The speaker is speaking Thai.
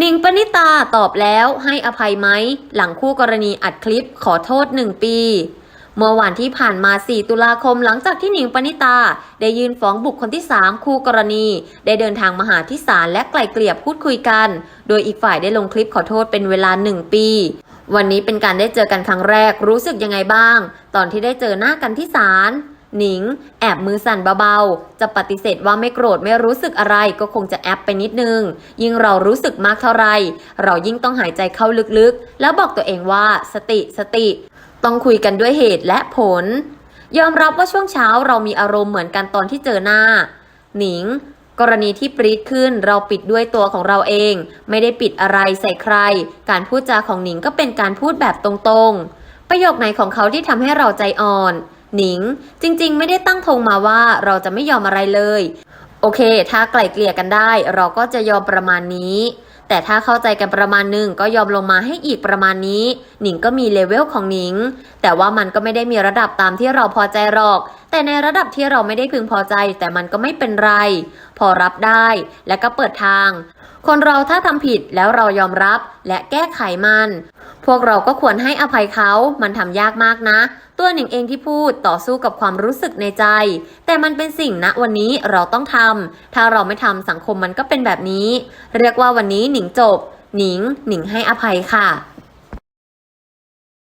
หนิงปณิตาตอบแล้วให้อภัยไหม หลังคู่กรณีอัดคลิปขอโทษหนึ่งปี เมื่อวันที่ผ่านมา 4 ตุลาคมหลังจากที่หนิงปณิตา ได้ยื่นฟ้องบุคคลที่ 3 คู่กรณี ได้เดินทางมาหาที่ศาลและไกล่เกลี่ยพูดคุยกัน โดยอีกฝ่ายได้ลงคลิปขอโทษเป็นเวลา 1 ปี วันนี้เป็นการได้เจอกันครั้งแรกรู้สึกยังไงบ้าง ตอนที่ได้เจอหน้ากันที่ศาล หนิง แอบมือสั่นเบาๆ จะปฏิเสธว่าไม่โกรธไม่รู้สึกอะไรก็คงจะแอบไปนิดนึง ยิ่งเรารู้สึกมากเท่าไร เรายิ่งต้องหายใจเข้าลึกๆ แล้วบอกตัวเองว่าสติสติ ต้องคุยกันด้วยเหตุและผล ยอมรับว่าช่วงเช้าเรามีอารมณ์เหมือนกันตอนที่เจอหน้า หนิง กรณีที่ปรีดขึ้นเราปิดด้วยตัวของเราเอง ไม่ได้ปิดอะไรใส่ใคร การพูดจาของหนิงก็เป็นการพูดแบบตรงๆ ประโยคไหนของเขาที่ทำให้เราใจอ่อน หนิง จริง ๆ ไม่ได้ตั้งธงมาว่าเราจะไม่ยอมอะไรเลย โอเค ถ้าไกล่เกลี่ยกันได้ เราก็จะยอมประมาณนี้ แต่ถ้าเข้าใจกันประมาณหนึ่งก็ยอมลงมาให้อีกประมาณนี้ หนิงก็มีเลเวลของหนิง แต่ว่ามันก็ไม่ได้มีระดับตามที่เราพอใจหรอก แต่ในระดับที่เราไม่ได้พึงพอใจ แต่มันก็ไม่เป็นไร พอรับได้ และก็เปิดทาง คนเราถ้าทำผิดแล้วเรายอมรับและแก้ไขมัน พวกเราก็ควรให้อภัยเขา มันทำยากมากนะ ตัวหนิงเองที่พูดต่อสู้กับความรู้สึกในใจ แต่มันเป็นสิ่งณวันนี้เราต้องทำ ถ้าเราไม่ทำสังคมมันก็เป็นแบบนี้ เรียกว่าวันนี้หนิงจบ หนิง หนิงให้อภัยค่ะ